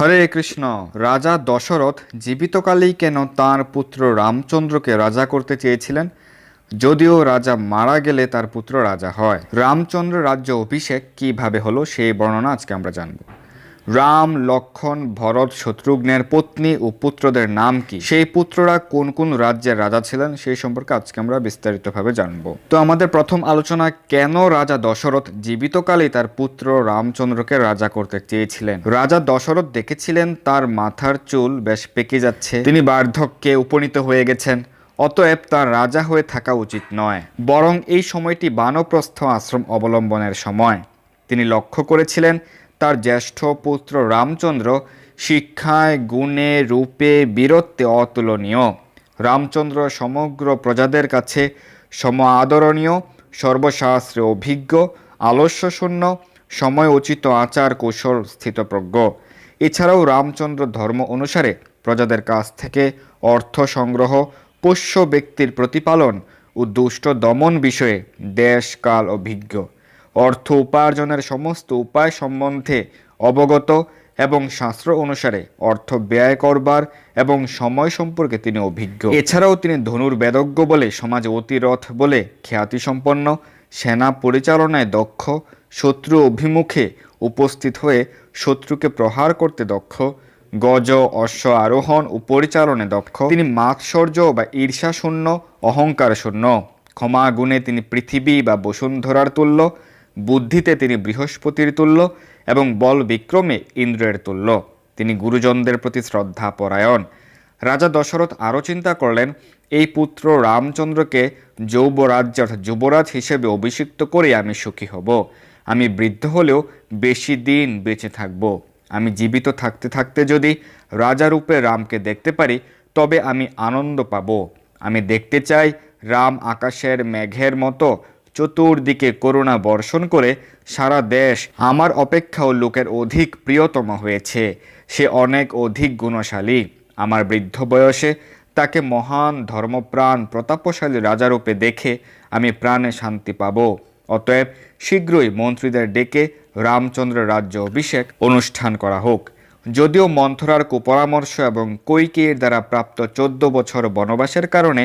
হরে কৃষ্ণ, রাজা দশরথ জীবিতকালেই কেন তার পুত্র রামচন্দ্রকে রাজা করতে চেয়েছিলেন? যদিও রাজা মারা গেলে তার পুত্র রাজা হয়। রামচন্দ্র রাজ্য অভিষেক কীভাবে হলো সেই বর্ণনা আজকে আমরা জানব। রাম, লক্ষণ, ভরত, শত্রুঘ্নের পত্নী ও পুত্রদের নাম কি? সেই পুত্ররা কোন কোন রাজ্যের রাজা ছিলেন সেই সম্পর্কে আজকে আমরা বিস্তারিতভাবে জানব। তো আমাদের প্রথম আলোচনা, কেন রাজা দশরথ জীবিতকালেই তার পুত্র রামচন্দ্রকে রাজা করতে চেয়েছিলেন? রাজা দশরথ দেখেছিলেন তার মাথার চুল বেশ পেকে যাচ্ছে। তিনি বার্ধক্যে উপনীত হয়ে গেছেন। অতএব তার রাজা হয়ে থাকা উচিত নয়। বরং এই সময়টি বানপ্রস্থ আশ্রম অবলম্বনের সময়। তিনি লক্ষ্য করেছিলেন তার জ্যেষ্ঠ পুত্র রামচন্দ্র শিক্ষায় গুণে রূপে বীরত্বে অতুলনীয়। রামচন্দ্র সমগ্র প্রজাদের কাছে সম আদরণীয় সর্বশাস্ত্রে অভিজ্ঞ, আলস্যশূন্য সময় উচিত আচার কৌশল স্থিতপ্রজ্ঞ। এছাড়াও রামচন্দ্র ধর্ম অনুসারে প্রজাদের কাছ থেকে অর্থ সংগ্রহ, পোষ্য ব্যক্তির প্রতিপালন ও দুষ্ট দমন বিষয়ে দেশ কাল অভিজ্ঞ। অর্থ উপার্জনের সমস্ত উপায় সম্বন্ধে অবগত এবং শাস্ত্র অনুসারে অর্থ ব্যয় করবার এবং সময় সম্পর্কে তিনি অভিজ্ঞ। এছাড়াও তিনি ধনুর বেদজ্ঞ বলে সমাজে অতিরথ বলে খ্যাতিসম্পন্ন, সেনা পরিচালনায় দক্ষ, শত্রু অভিমুখে উপস্থিত হয়ে শত্রুকে প্রহার করতে দক্ষ, গজ, অশ্ব আরোহণ ও পরিচালনে দক্ষ। তিনি মাৎসর্য বা ঈর্ষা শূন্য অহংকার শূন্য ক্ষমা গুণে তিনি পৃথিবী বা বসুন্ধরার তুল্য। বুদ্ধিতে তিনি বৃহস্পতির তুল্য এবং বল বিক্রমে ইন্দ্রের তুল্য। তিনি গুরুজনদের প্রতি শ্রদ্ধা পরায়ণ রাজা দশরথ আরও চিন্তা করলেন, এই পুত্র রামচন্দ্রকে যৌবরাজ্য অর্থাৎ যুবরাজ হিসেবে অভিষিক্ত করে আমি সুখী হব। আমি বৃদ্ধ হলেও বেশি দিন বেঁচে থাকব। আমি জীবিত থাকতে থাকতে যদি রাজারূপে রামকে দেখতে পারি, তবে আমি আনন্দ পাব। আমি দেখতে চাই রাম আকাশের মেঘের মতো চতুর্দিকে করুণা বর্ষণ করে সারা দেশ আমার অপেক্ষাও লোকের অধিক প্রিয়তম হয়েছে। সে অনেক অধিক গুণশালী। আমার বৃদ্ধ বয়সে তাকে মহান ধর্মপ্রাণ প্রতাপশালী রাজারূপে দেখে আমি প্রাণে শান্তি পাব। অতএব শীঘ্রই মন্ত্রীদের ডেকে রামচন্দ্র রাজ্য অভিষেক অনুষ্ঠান করা হোক। যদিও মন্থরার কুপরামর্শ এবং কৈকেয়ীর দ্বারা প্রাপ্ত চোদ্দ বছর বনবাসের কারণে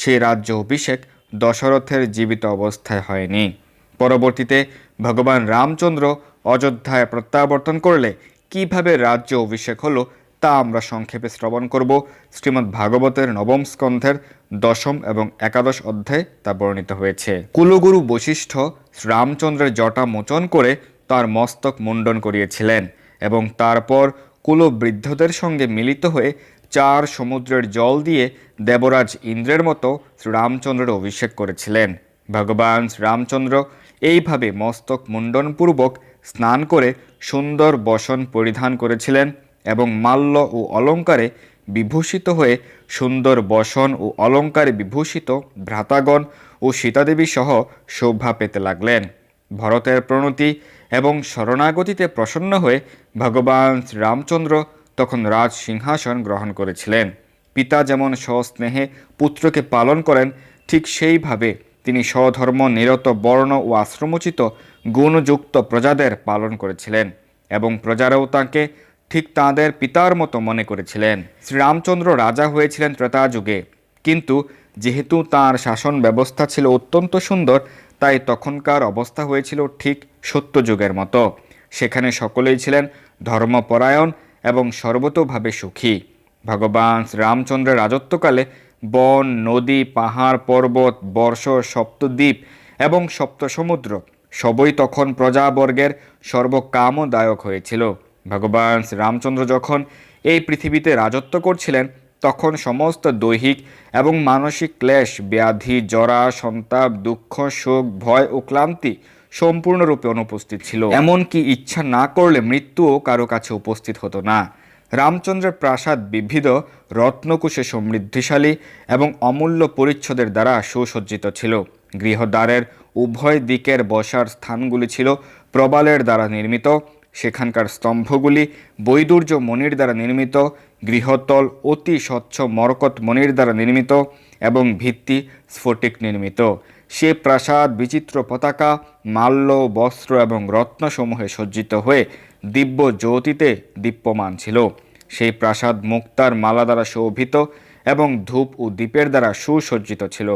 সেই রাজ্য অভিষেক দশরথের জীবিত অবস্থায় হয়নি। পরবর্তীতে ভগবান রামচন্দ্র অযোধ্যায় প্রত্যাবর্তন করলে কীভাবে রাজ্য অভিষেক হলো তা আমরা সংক্ষেপে শ্রবণ করব। শ্রীমদ্ ভাগবতের নবম স্কন্ধের দশম এবং একাদশ অধ্যায়ে তা বর্ণিত হয়েছে। কুলগুরু বশিষ্ঠ রামচন্দ্রের জটা মোচন করে তার মস্তক মুন্ডন করিয়েছিলেন এবং তারপর কুলবৃদ্ধদের সঙ্গে মিলিত হয়ে চার সমুদ্রের জল দিয়ে দেবরাজ ইন্দ্রের মতো শ্রীরামচন্দ্রের অভিষেক করেছিলেন। ভগবান শ্রীরামচন্দ্র এইভাবে মস্তক মুন্ডনপূর্বক স্নান করে সুন্দর বসন পরিধান করেছিলেন এবং মাল্য ও অলঙ্কারে বিভূষিত হয়ে সুন্দর বসন ও অলঙ্কারে বিভূষিত ভ্রাতাগণ ও সীতাদেবী সহ শোভা পেতে লাগলেন। ভরতের প্রণতি এবং শরণাগতিতে প্রসন্ন হয়ে ভগবান শ্রীরামচন্দ্র তখন রাজ সিংহাসন গ্রহণ করেছিলেন। পিতা যেমন স্বস্নেহে পুত্রকে পালন করেন, ঠিক সেইভাবে তিনি স্বধর্ম, নিরত, বর্ণ ও আশ্রমোচিত গুণযুক্ত প্রজাদের পালন করেছিলেন এবং প্রজারাও তাঁকে ঠিক তাঁদের পিতার মতো মনে করেছিলেন। শ্রীরামচন্দ্র রাজা হয়েছিলেন ত্রেতা যুগে, কিন্তু যেহেতু তার শাসন ব্যবস্থা ছিল অত্যন্ত সুন্দর, তাই তখনকার অবস্থা হয়েছিল ঠিক সত্যযুগের মতো। সেখানে সকলেই ছিলেন ধর্মপরায়ণ এবং সর্বতোভাবে সুখী। ভগবান শ্রীরামচন্দ্রের রাজত্বকালে বন, নদী, পাহাড়, পর্বত বর্ষ সপ্তদ্বীপ এবং সপ্ত সমুদ্র সবই তখন প্রজাবর্গের সর্বকামদায়ক হয়েছিল। ভগবান শ্রীরামচন্দ্র যখন এই পৃথিবীতে রাজত্ব করছিলেন, তখন সমস্ত দৈহিক এবং মানসিক ক্লেশ, ব্যাধি, জরা, সন্তাপ, দুঃখ, শোক, ভয় ও ক্লান্তি সম্পূর্ণরূপে অনুপস্থিত ছিল। এমনকি ইচ্ছা না করলে মৃত্যুও কারও কাছে উপস্থিত হতো না। রামচন্দ্রের প্রাসাদ বিবিধ রত্নকুশে সমৃদ্ধিশালী এবং অমূল্য পরিচ্ছদের দ্বারা সুসজ্জিত ছিল। গৃহদ্বারের উভয় দিকের বসার স্থানগুলি ছিল প্রবালের দ্বারা নির্মিত। সেখানকার স্তম্ভগুলি বৈদুর্য মণির দ্বারা নির্মিত। গৃহতল অতি স্বচ্ছ মরকত মণির দ্বারা নির্মিত এবং ভিত্তি স্ফটিক নির্মিত। সে প্রাসাদ, বিচিত্র পতাকা, মাল্য, বস্ত্র এবং রত্নসমূহে সজ্জিত হয়ে দিব্য জ্যোতিতে দীপ্যমান ছিল। সেই প্রাসাদ মুক্তার মালা দ্বারা শোভিত এবং ধূপ ও দ্বীপের দ্বারা সুসজ্জিত ছিল।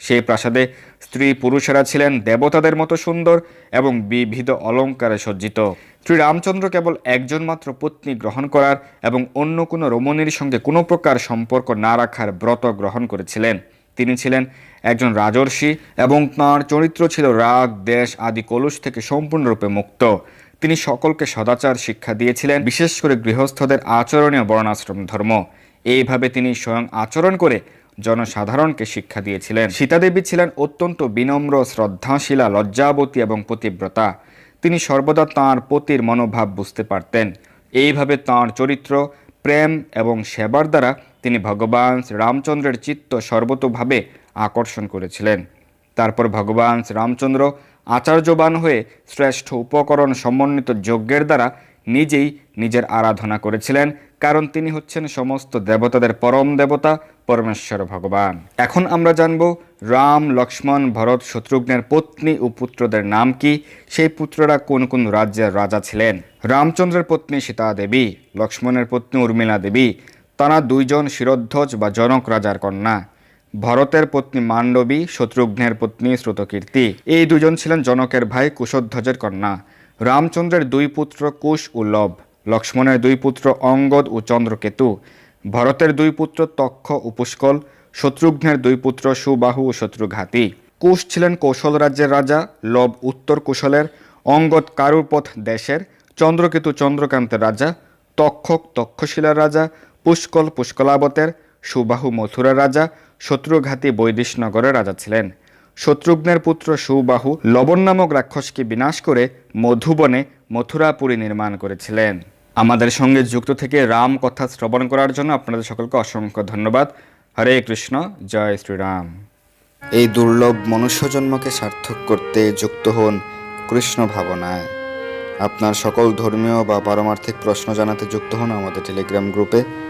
সেই প্রাসাদে স্ত্রী পুরুষেরা ছিলেন দেবতাদের মতো সুন্দর এবং বিবিধ অলঙ্কারে সজ্জিত। শ্রী রামচন্দ্র কেবল একজন মাত্র পত্নী গ্রহণ করার এবং অন্য কোনো রমণীর সঙ্গে কোনো প্রকার সম্পর্ক না রাখার ব্রত গ্রহণ করেছিলেন। তিনি ছিলেন একজন রাজর্ষি এবং তাঁর চরিত্র ছিল রাগ, দেশ আদি কলুষ থেকে সম্পূর্ণরূপে মুক্ত। তিনি সকলকে সদাচার শিক্ষা দিয়েছিলেন, বিশেষ করে গৃহস্থদের আচরণীয় বর্ণাশ্রম ধর্ম। এইভাবে তিনি স্বয়ং আচরণ করে জনসাধারণকে শিক্ষা দিয়েছিলেন। সীতাদেবী ছিলেন অত্যন্ত বিনম্র, শ্রদ্ধাশীলা, লজ্জাবতী এবং পতিব্রতা। তিনি সর্বদা তাঁর পতির মনোভাব বুঝতে পারতেন। এইভাবে তাঁর চরিত্র প্রেম এবং সেবার দ্বারা তিনি ভগবান রামচন্দ্রের চিত্ত সর্বতোভাবে আকর্ষণ করেছিলেন। তারপর ভগবান রামচন্দ্র আচার্যবান হয়ে শ্রেষ্ঠ উপকরণ সমন্বিত যজ্ঞের দ্বারা নিজেই নিজের আরাধনা করেছিলেন, কারণ তিনি হচ্ছেন সমস্ত দেবতাদের পরম দেবতা, পরমেশ্বর ভগবান। এখন আমরা জানব রাম, লক্ষ্মণ, ভরত, শত্রুঘ্নের পত্নী ও পুত্রদের নাম কি? সেই পুত্ররা কোন কোন রাজ্যের রাজা ছিলেন? রামচন্দ্রের পত্নী সীতা দেবী লক্ষ্মণের পত্নী উর্মিলা দেবী তারা দুইজন শিরোধ্বজ বা জনক রাজার কন্যা। ভরতের পত্নী মান্ডবী শত্রুঘ্নের পত্নী শ্রুতকীর্তি এই দুজন ছিলেন জনকের ভাই কুশধ্বজের কন্যা। রামচন্দ্রের দুই পুত্র কুশ ও লব, লক্ষ্মণের দুই পুত্র অঙ্গদ ও চন্দ্রকেতু। ভরতের দুই পুত্র তক্ষ ও পুষ্কল, শত্রুঘ্নের দুই পুত্র সুবাহু ও শত্রুঘাতী। কুশ ছিলেন কৌশল রাজ্যের রাজা, লব উত্তর কুশলের, অঙ্গদ কারুপথ দেশের, চন্দ্রকেতু চন্দ্রকান্তের রাজা, তক্ষক তক্ষশিলার রাজা পুষ্কল পুষ্কলাবতের সুবাহু মথুরা রাজা শত্রুঘাতী বৈদিশনগরের রাজা ছিলেন। শত্রুঘ্নের পুত্র সুবাহু লবণ নামক রাক্ষসকে বিনাশ করে মধুবনে মথুরাপুরী নির্মাণ করেছিলেন। আমাদের সঙ্গে যুক্ত থেকে রাম কথা শ্রবণ করার জন্য আপনাদের সকলকে অসংখ্য ধন্যবাদ। হরে কৃষ্ণ, জয় শ্রীরাম। এই দুর্লভ মনুষ্য জন্মকে সার্থক করতে যুক্ত হন কৃষ্ণ ভাবনায়। আপনার সকল ধর্মীয় বা পারমার্থিক প্রশ্ন জানাতে যুক্ত হন আমাদের টেলিগ্রাম গ্রুপে।